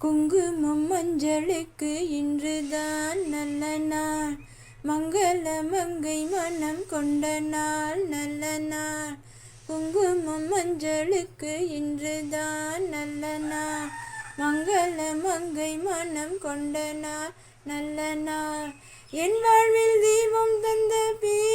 குங்குமம் மஞ்சளுக்கு இன்றுதான் நல்ல நாள். மங்கள மங்கை மனம் கொண்ட நாள் நல்ல நாள். குங்குமம் மஞ்சளுக்கு இன்றுதான் நல்ல நாள். மங்கள மங்கை மனம் கொண்ட நாள் நல்ல நாள். என் வாழ்வில் தீபம் தந்த பீ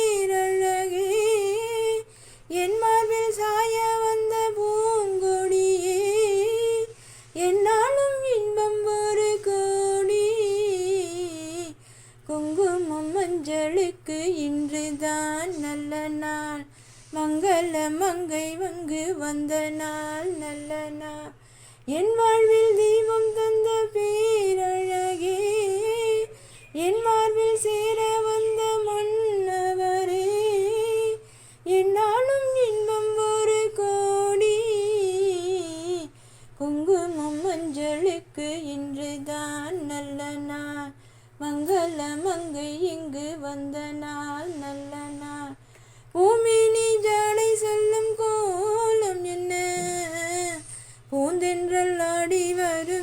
இன்றுதான் நல்ல நாள். மங்கள மங்கை வங்கு வந்த நாள் நல்ல நாள். என் வாழ்வில் தீபம் தந்த பேரழகே. என் மார்பில் சேர வந்த மன்னவரே. என்னாலும் இன்பம் ஒரு கோடி. குங்குமம் மஞ்சளுக்கு இன்றுதான் நல்ல நாள். மங்கள மங்கை இங்கு வந்த நாள் நல்ல நாள். பூமினி ஜாடை சொல்லும் கோலம் என்ன? பூந்தென்றல் ஆடி வரும்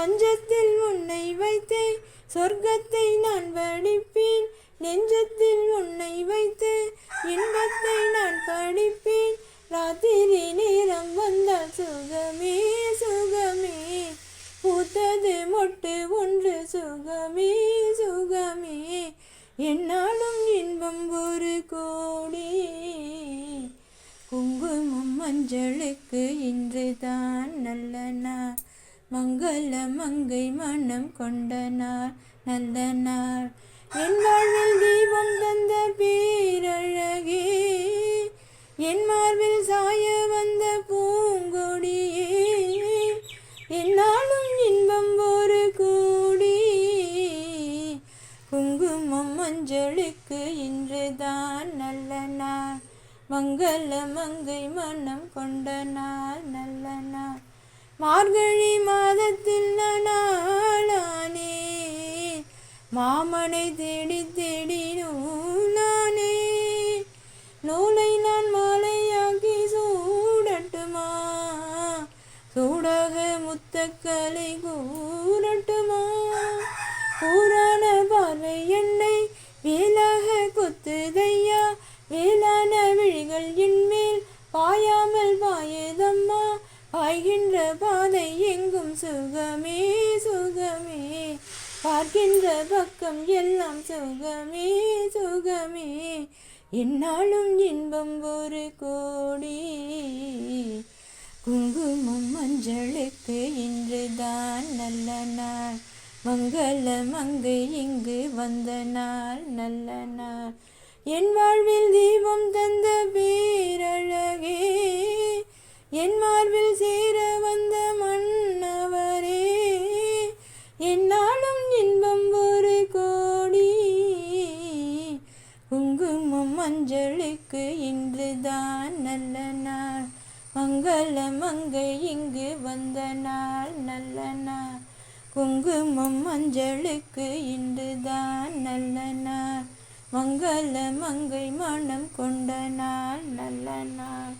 மஞ்சத்தில் உன்னை வைத்தே சொர்க்கத்தை நான் படிப்பேன். நெஞ்சத்தில் உன்னை வைத்து இன்பத்தை நான் படிப்பேன். ராத்திரி நேரம் வந்தால் சுகமே சுகமே. பூத்தது மொட்டு ஒன்று சுகமே சுகமே. என்னாலும் இன்பம் ஒரு கோடி. குங்குமம் மஞ்சளுக்கு இன்று தான் நல்ல நாள். மங்கள மங்கை மனம் கொண்டனார் நந்தனார். என் வாழ்வில் தீபம் தந்த பேரழகே என் மார்பில் சாய வந்த பூங்கொடியே என்னாலும் இன்பம் ஒரு கூடி. குங்குமம் மஞ்சளுக்கு இன்றுதான் நல்ல நாள். மங்கள மங்கை மனம் கொண்ட நாள் நல்ல நாள். மார்கழி மாதத்தில் நானே மாமனை தேடி தேடி நானே. நூலை நான் மாலையாக்கி சூடட்டுமா? சூடாக முத்தக்கலை கூறட்டுமா? கூறான பார்வை என்னை வேலாக குத்துதை பார்க்கின்ற பக்கம் எல்லாம் சுகமே சுகமே. என்னாலும் இன்பம் ஒரு கோடி. குங்குமம் மஞ்சளுக்கு இன்றுதான் நல்ல நாள். மங்கள மங்கு இங்கு வந்த நாள் நல்ல நாள். என் வாழ்வில் தீபம் தந்த பேரழகே. என் மார்பில் சே மஞ்சளுக்கு இன்றுதான் நல்ல நாள். மங்கள மங்கை இங்கு வந்த நாள் நல்ல நாள். குங்குமம் மஞ்சளுக்கு இன்றுதான் நல்ல நாள். மங்கள மங்கை மனம் கொண்ட நாள் நல்ல நாள்.